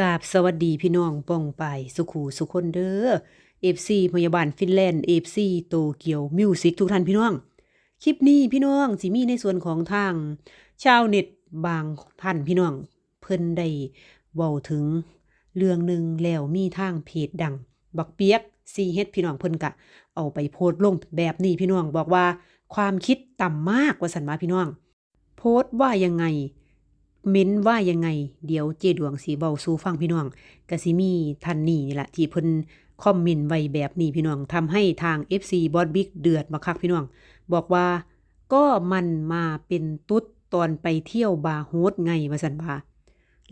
กาบสวัสดีพี่น้องป้องไปสุขูสุคนเด้อ FC พยาบาลฟินแลนด์ FC โตเกียวมิวสิกทุกท่านพี่น้อง คลิปนี้พี่น้องสิมีในส่วนของทาง ชาวเน็ตบางท่านพี่น้อง เพิ่นได้เว้าถึงเรื่องหนึ่งแล้วมีทางเพจดัง บักเปียกซีเฮ็ดพี่น้องเพิ่นกะ เอาไปโพสต์ลงแบบนี้พี่น้องบอกว่าความคิดต่ำมากว่าสันมาพี่น้อง โพสต์ว่ายังไง เม้นว่ายังไง เดี๋ยวเจดวงสีเบาสู่ฟังพี่น้องกสิมีท่านนี้นี่แหละที่เพิ่นคอมเมนต์ไว้แบบนี้พี่น้องทำให้ทาง FC บอสบิ๊กเดือดมาคักพี่น้อง บอกว่าก็มันมาเป็นตุ๊ดตอนไปเที่ยวบาร์โฮสไงวาสันบา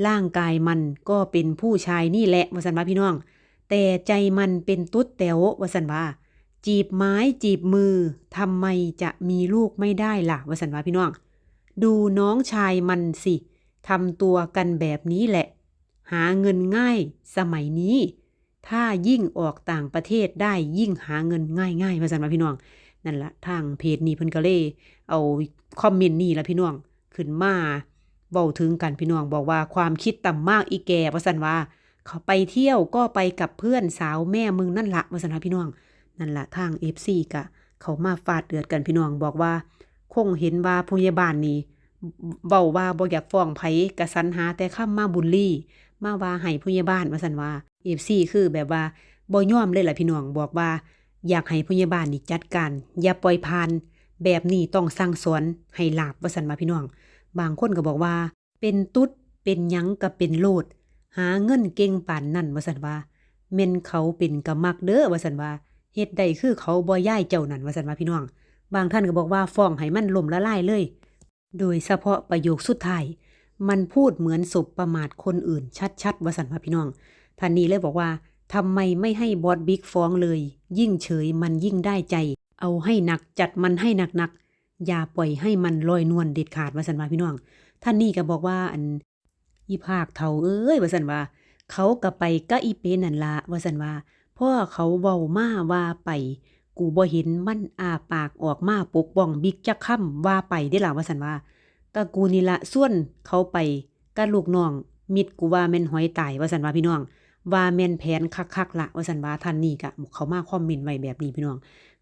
ร่างกายมันก็เป็นผู้ชายนี่แหละวาสันบาพี่น้อง แต่ใจมันเป็นตุ๊ดแต๋ววาสันบาจีบไม้จีบมือทำไมจะมีลูกไม่ได้ล่ะวาสันบาพี่น้อง ดูน้องชายมันสิ ทำตัวกันแบบนี้แหละ หาเงินง่ายสมัยนี้ ถ้ายิ่งออกต่างประเทศได้ยิ่งหาเงินง่ายง่ายมาสันมาพี่น้อง นั่นละทางเพจนี้เพิ่นก็เลยเอาคอมเมนต์นี่ละพี่น้อง ขึ้นมาเว้าถึงกันพี่น้องบอกว่าความคิดต่ำมากอีแก่ว่าสันว่า เขาไปเที่ยวก็ไปกับเพื่อนสาวแม่มึงนั่นละว่าสันว่าพี่น้อง นั่นละทาง FC กะ เขามาฟาดเดือดกันพี่น้องบอกว่า คงเห็นว่าพยาบาลนี่ เบาว่าบ่อยากฟ้องไผกระสันหาแต่ข้ามมาบุลลี่ มาว่าให้พยาบาลว่าสันว่า FC คือแบบว่าบ่ยอมเลยล่ะพี่น้องบอกว่า อยากให้พยาบาลนี่จัดการอย่าปล่อยผ่าน แบบนี้ต้องสั่งสอนให้หลาบว่าสันว่าพี่น้อง บางคนก็บอกว่า เป็นตุ๊ดเป็นยังก็เป็นโลด หาเงินเก่งปานนั่นว่าสันว่าแม่นเขาเป็นกะมักเด้อว่าสันว่าเฮ็ดไดคือเขาบ่ย้ายเจ้านั่นว่าสันว่าพี่น้อง บางท่านก็บอกว่าฟ้องให้มันล่มละลายเลย โดยเฉพาะประโยคสุดท้าย มันพูดเหมือนศพประมาทคนอื่น ชัดๆวาสันว่าพี่น้องท่านนี้เลยบอกว่าทำไมไม่ให้บอสบิ๊กฟ้องเลย ยิ่งเฉยมันยิ่งได้ใจ เอาให้หนักจัดมันให้หนักๆอย่าปล่อยให้มันลอยนวลเด็ดขาดวาสันว่าพี่น้อง ท่านนี้ก็บอกว่าอันอีภาคเท่าเอ้ยวาสันว่าเขาก็ไปกะอีเปนั่นละวาสันว่าพ่อเขาเว้ามาว่าไป กูบ่เห็นมันอาปากออกมาปกป้องบิ๊กจักค่ำว่าไปได้อล่ะว่าสันว่าก็กูนี่ละส่วนเขาไปกับลูกน้อง มิดกูว่าแม่นหอยตายว่าสันว่าพี่น้อง ว่าแม่นแผนคักๆละว่าสันว่าท่านนี่กะเขามาคอมเมนต์ไว้แบบนี้พี่น้อง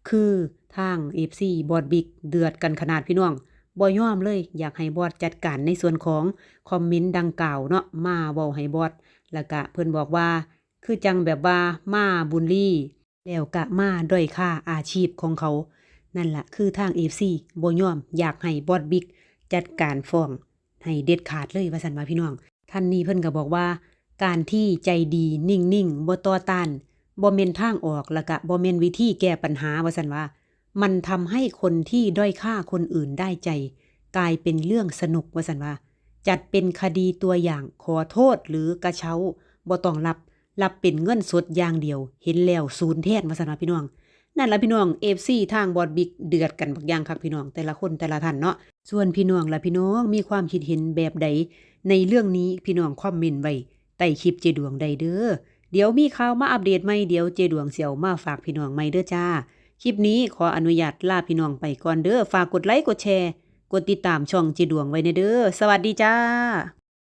คือทาง FC บอดบิ๊กเดือดกันขนาดพี่น้องบ่ยอมเลย อยากให้บอดจัดการในส่วนของคอมเมนต์ดังกล่าวเนาะมาเว้าให้บอดแล้วก็เพิ่นบอกว่า คือจังแบบว่ามาบุลลี่ แล้วกะมาด้อยค่าอาชีพของเขา นั่นละคือทาง FC บ่ยอม อยากให้บอดบิ๊กจัดการฟ้องให้เด็ดขาดเลยว่าสันว่าพี่น้อง ท่านนี้เพิ่นก็บอกว่า การที่ใจดีนิ่งๆบ่ต่อต้านบ่แม่นทางออกแล้วก็บ่แม่นวิธีแก้ปัญหาว่าซั่นว่า มันทำให้คนที่ด้อยค่าคนอื่นได้ใจ กลายเป็นเรื่องสนุกว่าซั่นว่า จัดเป็นคดีตัวอย่างขอโทษหรือกระเช้าบ่ต้องรับ รับเป็นเงินสดอย่างเดียว เห็นแล้วศูนย์แทนว่าซั่นว่าพี่น้อง นั่นละพี่น้อง FC ทางบอดบิ๊กเดือดกันบักอย่างคักพี่น้อง แต่ละคนแต่ละท่านเนาะ ส่วนพี่น้องละพี่น้องมีความคิดเห็นแบบใด ในเรื่องนี้พี่น้องคอมเมนต์ไว้ใต้คลิปเจดวงใดเด้อ เดี๋ยวมีข่าวมาอัปเดตใหม่เดี๋ยวเจดวงเสี่ยวมาฝากพี่น้องใหม่เด้อจ้า คลิปนี้ขออนุญาตลาพี่น้องไปก่อนเด้อ ฝากกดไลค์กดแชร์ กดติดตามช่องเจดวงไว้ในเด้อ สวัสดีจ้า